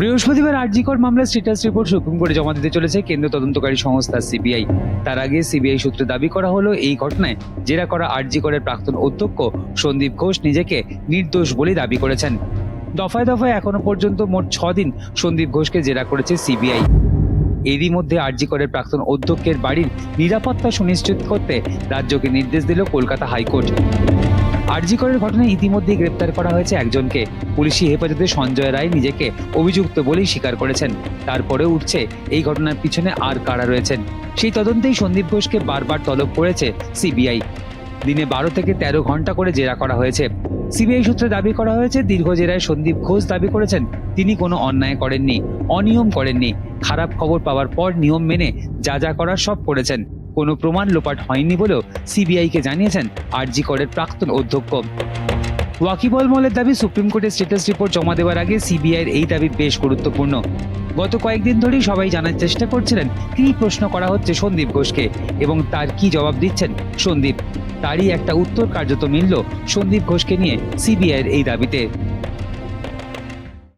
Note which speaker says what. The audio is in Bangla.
Speaker 1: বৃহস্পতিবার আরজিকর মামলার স্টেটাস রিপোর্ট সুপ্রিম কোর্টে জমা দিতে চলেছে কেন্দ্র তদন্তকারী সংস্থা সিবিআই। তার আগে সিবিআই সূত্রে দাবি করা হলো, এই ঘটনায় জেরা করা আরজিকরের প্রাক্তন অধ্যক্ষ সন্দীপ ঘোষ নিজেকে নির্দোষ বলে দাবি করেছেন। দফায় দফায় এখনও পর্যন্ত মোট ছ দিন সন্দীপ ঘোষকে জেরা করেছে সিবিআই। এরই মধ্যে আরজিকরের প্রাক্তন অধ্যক্ষের বাড়ির নিরাপত্তা সুনিশ্চিত করতে রাজ্যকে নির্দেশ দিল কলকাতা হাইকোর্ট। আরজিকরের ঘটনায় ইতিমধ্যেই গ্রেপ্তার করা হয়েছে একজনকে। পুলিশি হেফাজতে সঞ্জয় রায় নিজেকে অভিযুক্ত বলেই স্বীকার করেছেন। তারপরে উঠছে এই ঘটনার পিছনে আর কারা রয়েছেন। সেই তদন্তেই সন্দীপ ঘোষকে বারবার তলব করেছে সিবিআই। দিনে বারো থেকে তেরো ঘণ্টা করে জেরা করা হয়েছে। সিবিআই সূত্রে দাবি করা হয়েছে, দীর্ঘ জেরায় সন্দীপ ঘোষ দাবি করেছেন, তিনি কোনো অন্যায় করেননি, অনিয়ম করেননি। খারাপ খবর পাওয়ার পর নিয়ম মেনে যা যা করার সব করেছেন। কোনো প্রমাণ লোপাট হয়নি বলেও সিবিআইকে জানিয়েছেন আরজি করের প্রাক্তন অধ্যক্ষ। ওয়াকিবল মলের দাবি সুপ্রিম কোর্টে স্টেটাস রিপোর্ট জমা দেওয়ার আগে সিবিআইয়ের এই দাবি বেশ গুরুত্বপূর্ণ। গত কয়েকদিন ধরেই সবাই জানার চেষ্টা করছিলেন, কি প্রশ্ন করা হচ্ছে সন্দীপ ঘোষকে এবং তার কি জবাব দিচ্ছেন সন্দীপ। তারই একটা উত্তর কার্যত মিলল সন্দীপ ঘোষকে নিয়ে সিবিআইয়ের এই দাবিতে।